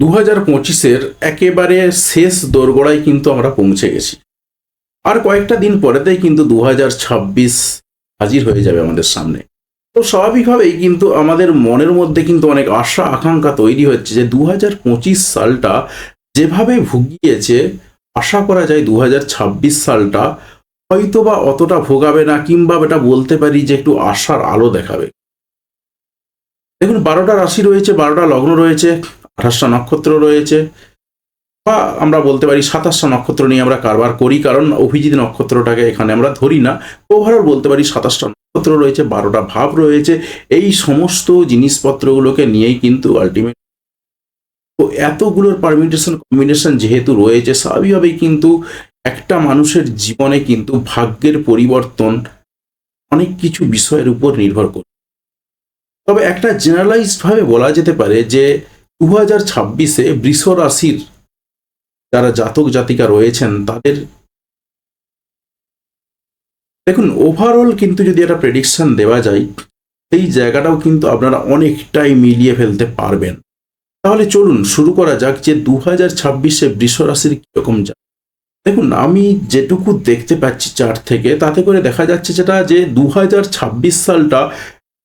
দু হাজার পঁচিশের একেবারে শেষ দোরগোড়ায় কিন্তু আমরা পৌঁছে গেছি। আর কয়েকটা দিন পরেতেই কিন্তু দু হাজার ছাব্বিশ হাজির হয়ে যাবে আমাদের সামনে। তো স্বাভাবিকভাবেই কিন্তু আমাদের মনের মধ্যে কিন্তু অনেক আশা, আকাঙ্ক্ষা তৈরি হচ্ছে যে দু হাজার পঁচিশ সালটা যেভাবে ভুগিয়েছে, আশা করা যায় দু হাজার ছাব্বিশ সালটা হয়তো বা অতটা ভোগাবে না কিংবা এটা বলতে পারি যে একটু আশার আলো দেখাবে। দেখুন, বারোটা রাশি রয়েছে, বারোটা লগ্ন রয়েছে আঠাশটা নক্ষত্র রয়েছে। বা আমরা বলতে পারি সাতাশটা নক্ষত্র নিয়ে আমরা কারবার করি, কারণ অভিজিৎ নক্ষত্রটাকে এখানে আমরা ধরি না। ওভারঅল বলতে পারি সাতাশটা নক্ষত্র রয়েছে, বারোটা ভাব রয়েছে। এই সমস্ত জিনিসপত্রগুলোকে নিয়েই কিন্তু আলটিমেট তো এতগুলোর পারমিটেশন কম্বিনেশন যেহেতু রয়েছে, স্বাভাবিকভাবেই কিন্তু একটা মানুষের জীবনে কিন্তু ভাগ্যের পরিবর্তন অনেক কিছু বিষয়ের উপর নির্ভর করে। তবে একটা জেনারেলাইজড ভাবে বলা যেতে পারে যে দু হাজার ছাব্বিশে বৃষ রাশির যারা জাতক জাতিকা রয়েছেন, তাদের দেখুন ওভারঅল কিন্তু যদি একটা প্রেডিকশন দেওয়া যায়, সেই জায়গাটাও কিন্তু আপনারা অনেকটাই মিলিয়ে ফেলতে পারবেন। তাহলে চলুন, শুরু করা যাক যে দু হাজার ছাব্বিশে বৃষ রাশির কীরকম যায় দেখুন, আমি যেটুকু দেখতে পাচ্ছি চার্ট থেকে, তাতে করে দেখা যাচ্ছে যেটা যে দু হাজার ছাব্বিশ সালটা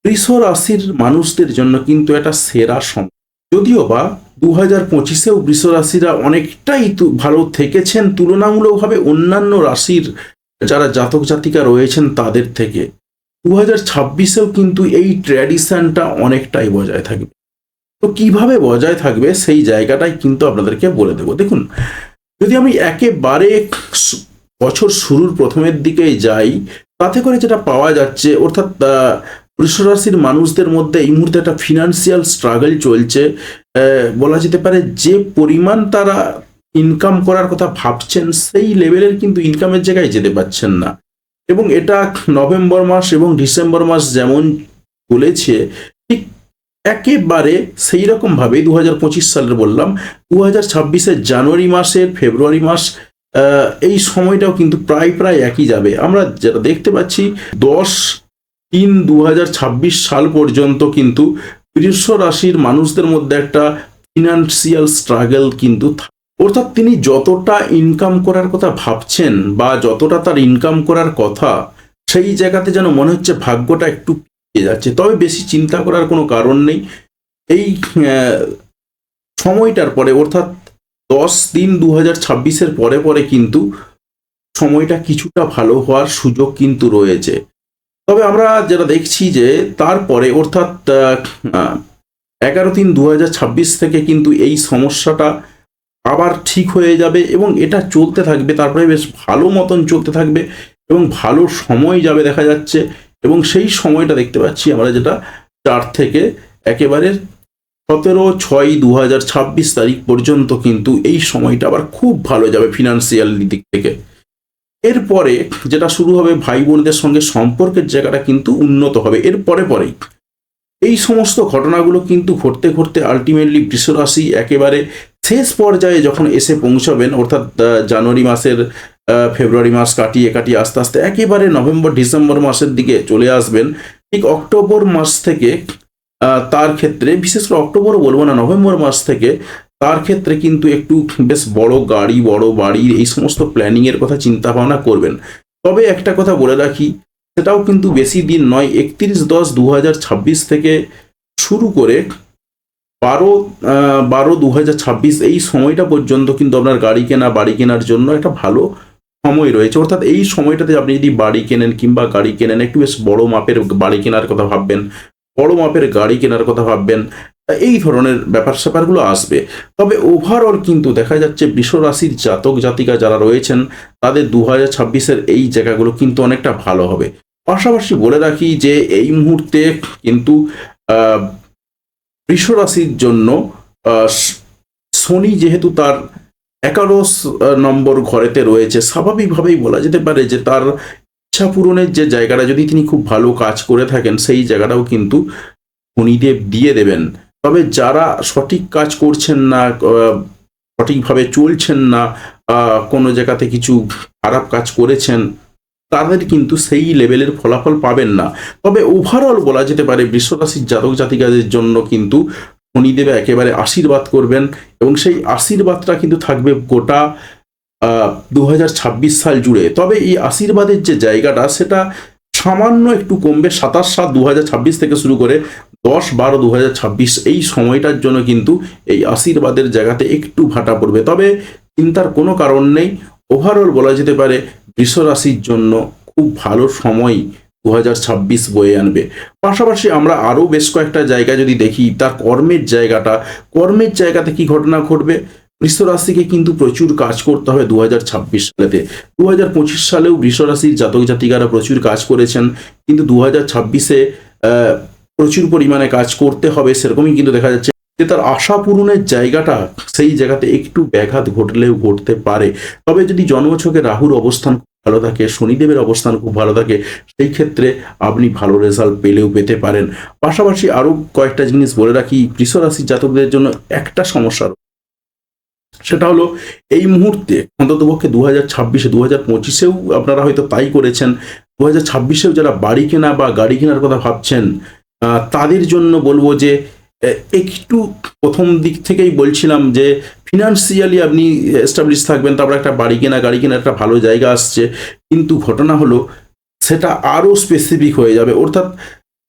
বৃষ রাশির মানুষদের জন্য কিন্তু একটা সেরা সময়। যদিও বা দু হাজার পঁচিশেও বৃষ রাশিরা অনেকটাই ভালো থেকেছেন, তুলনামূলকভাবে অন্যান্য রাশির যারা জাতক জাতিকা রয়েছেন তাদের থেকে। দু হাজার ছাব্বিশেও কিন্তু এই ট্র্যাডিশনটা অনেকটাই বজায় থাকবে। তো কীভাবে বজায় থাকবে সেই জায়গাটাই কিন্তু আপনাদেরকে বলে দেবো। দেখুন, যদি আমি একেবারে বছর শুরুর প্রথমের দিকে যাই, তাতে করে যেটা পাওয়া যাচ্ছে, অর্থাৎ রাশির মানুষদের মধ্যে এই মুহূর্তে একটা ফিনান্সিয়াল স্ট্রাগল চলছে। বলা যেতে পারে যে পরিমাণ তারা ইনকাম করার কথা ভাবছেন, সেই লেভেলের কিন্তু ইনকামের জায়গায় যেতে পারছেন না। এবং এটা নভেম্বর মাস এবং ডিসেম্বর মাস যেমন চলেছে, ঠিক একেবারে সেই রকম ভাবে দু হাজার পঁচিশ সালের বললাম দু হাজার ছাব্বিশের জানুয়ারি মাসের ফেব্রুয়ারি মাস এই সময়টাও কিন্তু প্রায় প্রায় একই যাবে। আমরা যেটা দেখতে পাচ্ছি, দশ তিন দু সাল পর্যন্ত কিন্তু বৃষ রাশির মানুষদের মধ্যে একটা ফিনান্সিয়াল স্ট্রাগল কিন্তু। অর্থাৎ তিনি যতটা ইনকাম করার কথা ভাবছেন বা যতটা তার ইনকাম করার কথা, সেই জায়গাতে যেন মনে হচ্ছে ভাগ্যটা একটু পিছিয়ে যাচ্ছে তবে বেশি চিন্তা করার কোনো কারণ নেই এই সময়টার পরে, অর্থাৎ দশ দিন দু হাজার পরে পরে কিন্তু সময়টা কিছুটা ভালো হওয়ার সুযোগ কিন্তু রয়েছে তবে আমরা যেটা দেখছি যে তারপরে অর্থাৎ এগারো তিন দু থেকে কিন্তু এই সমস্যাটা আবার ঠিক হয়ে যাবে এবং এটা চলতে থাকবে, তারপরে বেশ ভালো মতন চলতে থাকবে এবং ভালো সময় যাবে দেখা যাচ্ছে এবং সেই সময়টা দেখতে পাচ্ছি আমরা যেটা চার থেকে একেবারে সতেরো ছয় দু তারিখ পর্যন্ত কিন্তু এই সময়টা আবার খুব ভালো যাবে ফিনান্সিয়াল দিক থেকে। এরপরে যেটা শুরু হবে ভাই বোনদের সঙ্গে সম্পর্কের জায়গাটা কিন্তু উন্নত হবে। এর পরে পরেই। এই সমস্ত ঘটনাগুলো কিন্তু ঘটতে ঘটতে আলটিমেটলি বৃষরাশি একেবারে শেষ পর্যায়ে যখন এসে পৌঁছাবেন, অর্থাৎ জানুয়ারি মাসের ফেব্রুয়ারি মাস কাটিয়ে কাটিয়ে আস্তে আস্তে একেবারে নভেম্বর, ডিসেম্বর মাসের দিকে চলে আসবেন, ঠিক অক্টোবর মাস থেকে তার ক্ষেত্রে, বিশেষ করে অক্টোবর বলব না, নভেম্বর মাস থেকে তার ক্ষেত্রে কিন্তু একটু বেশ বড় গাড়ি, বড় বাড়ি, এই সমস্ত প্ল্যানিং এর কথা চিন্তা ভাবনা করবেন। তবে একটা কথা বলে রাখি, সেটাও কিন্তু বেশি দিন নয়, একত্রিশ দশ দু থেকে শুরু করে বারো বারো দু এই সময়টা পর্যন্ত কিন্তু আপনার গাড়ি কেনা, বাড়ি কেনার জন্য একটা ভালো সময় রয়েছে। অর্থাৎ এই সময়টাতে আপনি যদি বাড়ি কেনেন কিংবা গাড়ি কেনেন, একটু বেশ বড় মাপের বাড়ি কেনার কথা ভাববেন, বড় মাপের গাড়ি কেনার কথা ভাববেন এই ধরনের ব্যাপার স্যাপারগুলো আসবে। তবে ওভারঅল কিন্তু দেখা যাচ্ছে রাশির জাতক, জাতিকা যারা রয়েছেন, তাদের দু হাজার ছাব্বিশের এই জায়গাগুলো কিন্তু অনেকটা ভালো হবে। পাশাপাশি বলে রাখি যে এই মুহূর্তে কিন্তু রাশির জন্য শনি যেহেতু তার একাদশ নম্বর ঘরেতে রয়েছে, স্বাভাবিকভাবেই বলা যেতে পারে যে তার ইচ্ছা পূরণের যে জায়গাটা, যদি তিনি খুব ভালো কাজ করে থাকেন, সেই জায়গাটাও কিন্তু শনিদেব দিয়ে দেবেন। তবে যারা সঠিক কাজ করছেন না সঠিকভাবে চলছেন না কোনো জায়গাতে কিছু খারাপ কাজ করেছেন, তাদের কিন্তু সেই লেভেলের ফলাফল পাবেন না। তবে ওভারঅল বলা যেতে পারে বৃষরাশির জাতক জাতিকাদের জন্য কিন্তু শনিদেবে একেবারে আশীর্বাদ করবেন এবং সেই আশীর্বাদটা কিন্তু থাকবে গোটা দু হাজার ছাব্বিশ সাল জুড়ে। তবে এই আশীর্বাদের যে জায়গাটা, সেটা সামান্য একটু কমবে সাতাশ সাত দু থেকে শুরু করে দশ বারো দু এই সময়টার জন্য কিন্তু এই আশীর্বাদের জায়গাতে একটু ভাটা পড়বে। তবে চিন্তার কোনো কারণ নেই। ওভারঅল বলা যেতে পারে বৃষ রাশির জন্য খুব ভালো সময় দু হাজার ছাব্বিশ বয়ে আনবে। পাশাপাশি আমরা আরও বেশ কয়েকটা জায়গা যদি দেখি, তার কর্মের জায়গাটা, কর্মের জায়গাতে কি ঘটনা ঘটবে? বৃষ রাশিকে কিন্তু প্রচুর কাজ করতে হবে দু হাজার ছাব্বিশ সালেতে। দু হাজার পঁচিশ সালেও বৃষ রাশির জাতক জাতিকারা প্রচুর কাজ করেছেন, কিন্তু দু হাজার ছাব্বিশে প্রচুর পরিমাণে কাজ করতে হবে, সেরকমই কিন্তু দেখা যাচ্ছে যে তার আশা পূরণের জায়গাটা সেই জায়গাতে একটু ব্যাঘাত ঘটলেও ঘটতে পারে। তবে যদি জন্মছকে রাহুর অবস্থান ভালো থাকে, শনিদেবের অবস্থান খুব ভালো থাকে, সেই ক্ষেত্রে আপনি ভালো রেজাল্ট পেলেও পেতে পারেন। পাশাপাশি আরও কয়েকটা জিনিস বলে রাখি বৃষ রাশির জাতকদের জন্য একটা সমস্যা সেটা হলো, এই মুহূর্তে অন্ততপক্ষে দু হাজার ছাব্বিশে দু হাজার পঁচিশেও আপনারা হয়তো তাই করেছেন দু হাজার ছাব্বিশেও যারা বাড়ি কেনা বা গাড়ি কেনার কথা ভাবছেন তাদের জন্য বলব যে একটু প্রথম দিক থেকেই বলছিলাম যে ফিনান্সিয়ালি আপনি এস্টাবলিশ থাকবেন, তারপর একটা বাড়ি কেনা, গাড়ি কেনা একটা ভালো জায়গা আসছে। কিন্তু ঘটনা হলো, সেটা আরও স্পেসিফিক হয়ে যাবে। অর্থাৎ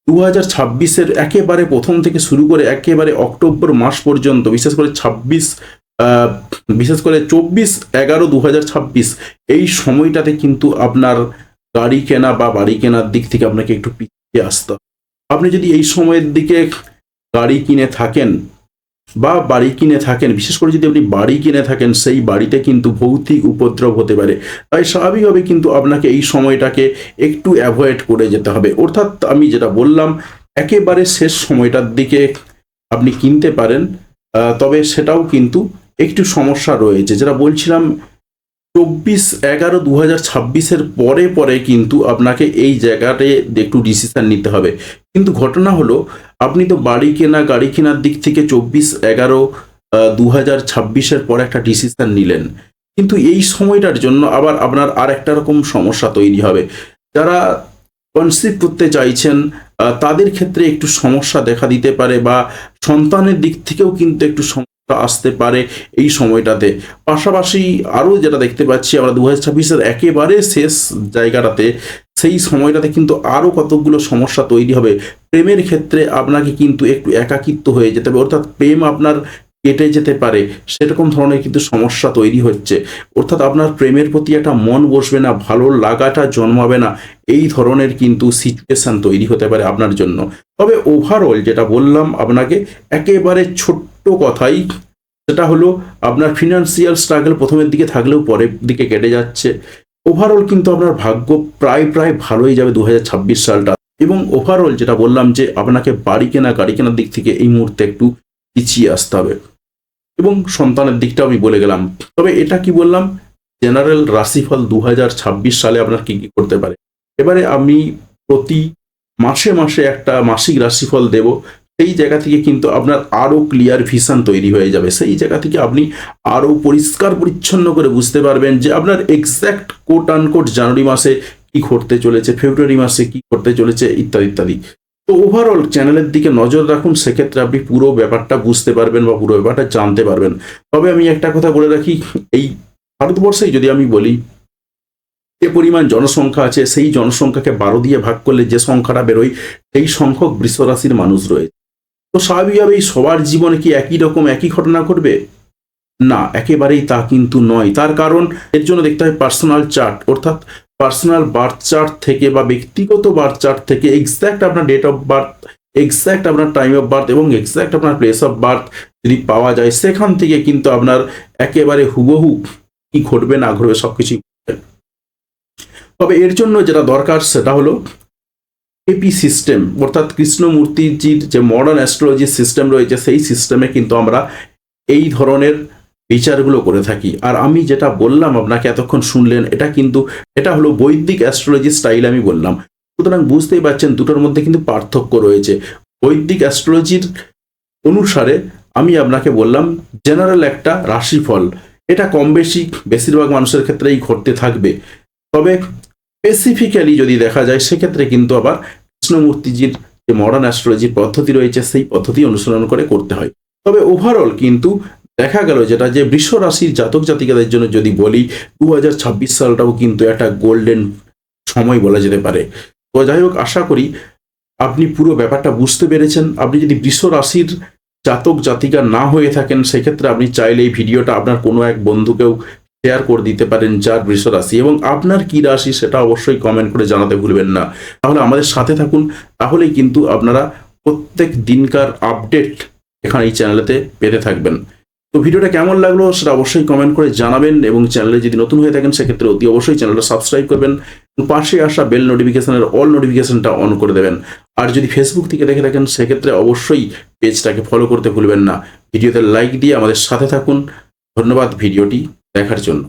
দু হাজার ছাব্বিশের একেবারে প্রথম থেকে শুরু করে একেবারে অক্টোবর মাস পর্যন্ত, বিশেষ করে ছাব্বিশ বিশেষ করে চব্বিশ, এগারো দু হাজার ছাব্বিশ, এই সময়টাতে কিন্তু আপনার গাড়ি কেনা বা বাড়ি কেনার দিক থেকে আপনাকে একটু পিছিয়ে আসতে আপনি যদি এই সময়ের দিকে গাড়ি কিনে থাকেন বা বাড়ি কিনে থাকেন, বিশেষ করে যদি আপনি বাড়ি কিনে থাকেন, সেই বাড়িতে কিন্তু ভৌতিক উপদ্রব হতে পারে। তাই স্বাভাবিকভাবে কিন্তু আপনাকে এই সময়টাকে একটু অ্যাভয়েড করে যেতে হবে। অর্থাৎ আমি যেটা বললাম, একেবারে শেষ সময়টার দিকে আপনি কিনতে পারেন তবে সেটাও কিন্তু একটু সমস্যা রয়েছে। যেটা বলছিলাম চব্বিশ এগারো দু হাজার ছাব্বিশের পরে পরে কিন্তু আপনাকে এই জায়গাতে একটু ডিসিশান নিতে হবে। কিন্তু ঘটনা হলো, আপনি তো বাড়ি কেনা, গাড়ি কেনার দিক থেকে চব্বিশ এগারো দু হাজার ছাব্বিশের পরে একটা ডিসিশান নিলেন। কিন্তু এই সময়টার জন্য আবার আপনার আর একটা রকম সমস্যা তৈরি হবে। যারা কনসিভ করতে চাইছেন তাদের ক্ষেত্রে একটু সমস্যা দেখা দিতে পারে বা সন্তানের দিক থেকেও কিন্তু একটু আসতে পারে এই সময়টাতে। পাশাপাশি আরও যেটা দেখতে পাচ্ছি, আমরা দু হাজার ছাব্বিশের একেবারে শেষ জায়গাটাতে, সেই সময়টাতে কিন্তু আরও কতগুলো সমস্যা তৈরি হবে। প্রেমের ক্ষেত্রে আপনাকে কিন্তু একটু একাকিত্ব হয়ে যেতে হবে। অর্থাৎ প্রেম আপনার কেটে যেতে পারে, সেরকম ধরনের কিন্তু সমস্যা তৈরি হচ্ছে। অর্থাৎ আপনার প্রেমের প্রতি একটা মন বসবে না, ভালো লাগাটা জন্মাবে না, এই ধরনের কিন্তু সিচুয়েশান তৈরি হতে পারে আপনার জন্য। তবে ওভারঅল যেটা বললাম আপনাকে, একেবারে ছোট্ট কথাই, সেটা হলো আপনার ফিনান্সিয়াল স্ট্রাগল প্রথমের দিকে থাকলেও পরের দিকে কেটে যাচ্ছে। ওভারঅল কিন্তু আপনার ভাগ্য প্রায় প্রায় ভালোই যাবে দু হাজার ছাব্বিশ সালটা। এবং ওভারঅল যেটা বললাম যে আপনাকে বাড়ি কেনা, গাড়ি কেনার দিক থেকে এই মুহূর্তে একটু পিছিয়ে আসতে হবে। এবং সন্তানের দিকটা আমি বলে গেলাম। তবে এটা কি বললাম? জেনারেল রাশিফল দু হাজার ছাব্বিশ সালে আপনার কি কি করতে পারে? এবারে আমি প্রতি মাসে মাসে একটা মাসিক রাশিফল দেব। সেই জায়গা থেকে কিন্তু আপনার আরও ক্লিয়ার ভিশন তৈরি হয়ে যাবে। সেই জায়গা থেকে আপনি আরও পরিষ্কার পরিচ্ছন্ন করে বুঝতে পারবেন যে আপনার এক্স্যাক্ট কোট আনকোট জানুয়ারি মাসে কি ঘটতে চলেছে, ফেব্রুয়ারি মাসে কি করতে চলেছে, ইত্যাদি ইত্যাদি। তো ওভারঅল চ্যানেলের দিকে নজর রাখুন, সেক্ষেত্রে আপনি পুরো ব্যাপারটা বুঝতে পারবেন বা পুরো ব্যাপারটা জানতে পারবেন। তবে আমি একটা কথা বলে রাখি, এই ভারতবর্ষেই যদি আমি বলি, যে পরিমাণ জনসংখ্যা আছে, সেই জনসংখ্যাকে বারো দিয়ে ভাগ করলে যে সংখ্যাটা বেরোয়, সেই সংখ্যক বৃষরাশির মানুষ রয়েছে। তো স্বাভাবিকভাবেই সবার জীবনে কি একই রকম, একই ঘটনা ঘটবে? না, একেবারেই তা কিন্তু নয়। তার কারণ, এর জন্য দেখতে হয় পার্সোনাল চার্ট অর্থাৎ পার্সোনাল বার্থ চার্ট থেকে বা ব্যক্তিগত বার্থ চার্ট থেকে এক্স্যাক্ট আপনার ডেট অফ বার্থ এক্স্যাক্ট আপনার টাইম অফ বার্থ এবং এক্স্যাক্ট আপনার প্লেস অফ বার্থ যদি পাওয়া যায়, সেখান থেকে কিন্তু আপনার একেবারে হুবহু কি ঘটবে না ঘটবে সব কিছুই তবে এর জন্য যেটা দরকার সেটা হলো এপি সিস্টেম অর্থাৎ কৃষ্ণমূর্তিজির যে মডার্ন অ্যাস্ট্রোলজি সিস্টেম রয়েছে, সেই সিস্টেমে কিন্তু আমরা এই ধরনের বিচারগুলো করে থাকি। আর আমি যেটা বললাম, আপনাকে এতক্ষণ শুনলেন, এটা কিন্তু, এটা হলো বৈদিক অ্যাস্ট্রোলজি স্টাইল আমি বললাম। সুতরাং বুঝতেই পারছেন দুটোর মধ্যে কিন্তু পার্থক্য রয়েছে। বৈদিক অ্যাস্ট্রোলজির অনুসারে আমি আপনাকে বললাম জেনারেল একটা রাশিফল। এটা কম বেশি বেশিরভাগ মানুষের ক্ষেত্রেই ঘটতে থাকবে। তবে স্পেসিফিক্যালি যদি দেখা যায়, সেক্ষেত্রে কিন্তু আবার কৃষ্ণমূর্তিজির যে মডার্ন অ্যাস্ট্রোলজির পদ্ধতি রয়েছে, সেই পদ্ধতি অনুসরণ করে করতে হয়। তবে ওভারঅল কিন্তু দেখা গেল যেটা যে বৃষ রাশির জাতক জাতিকাদের জন্য যদি বলি দু হাজার ছাব্বিশ সালটাও কিন্তু একটা গোল্ডেন সময় বলা যেতে পারে। তো যাই হোক, আশা করি আপনি পুরো ব্যাপারটা বুঝতে পেরেছেন। আপনি যদি বৃষ রাশির জাতক জাতিকা না হয়ে থাকেন, সেক্ষেত্রে আপনি চাইলে এই ভিডিওটা আপনার কোনো এক বন্ধুকেও শেয়ার করে দিতে পারেন যার বৃষ রাশি এবং আপনার কি রাশি সেটা অবশ্যই কমেন্ট করে জানাতে ভুলবেন না। তাহলে আমাদের সাথে থাকুন। তাহলেই কিন্তু আপনারা প্রত্যেক দিনকার আপডেট এখানে এই চ্যানেলেতে পেতে থাকবেন। তো ভিডিওটা কেমন লাগল সেটা অবশ্যই কমেন্ট করে জানাবেন এবং চ্যানেলে যদি নতুন হয়ে থাকেন, সেক্ষেত্রে অতি অবশ্যই চ্যানেলটা সাবস্ক্রাইব করবেন পাশে আসা বেল নোটিফিকেশনের অল নোটিফিকেশনটা অন করে দেবেন। আর যদি ফেসবুক থেকে দেখে থাকেন, সেক্ষেত্রে অবশ্যই পেজটাকে ফলো করতে ভুলবেন না। ভিডিওতে লাইক দিয়ে আমাদের সাথে থাকুন। ধন্যবাদ ভিডিওটি দেখার জন্য।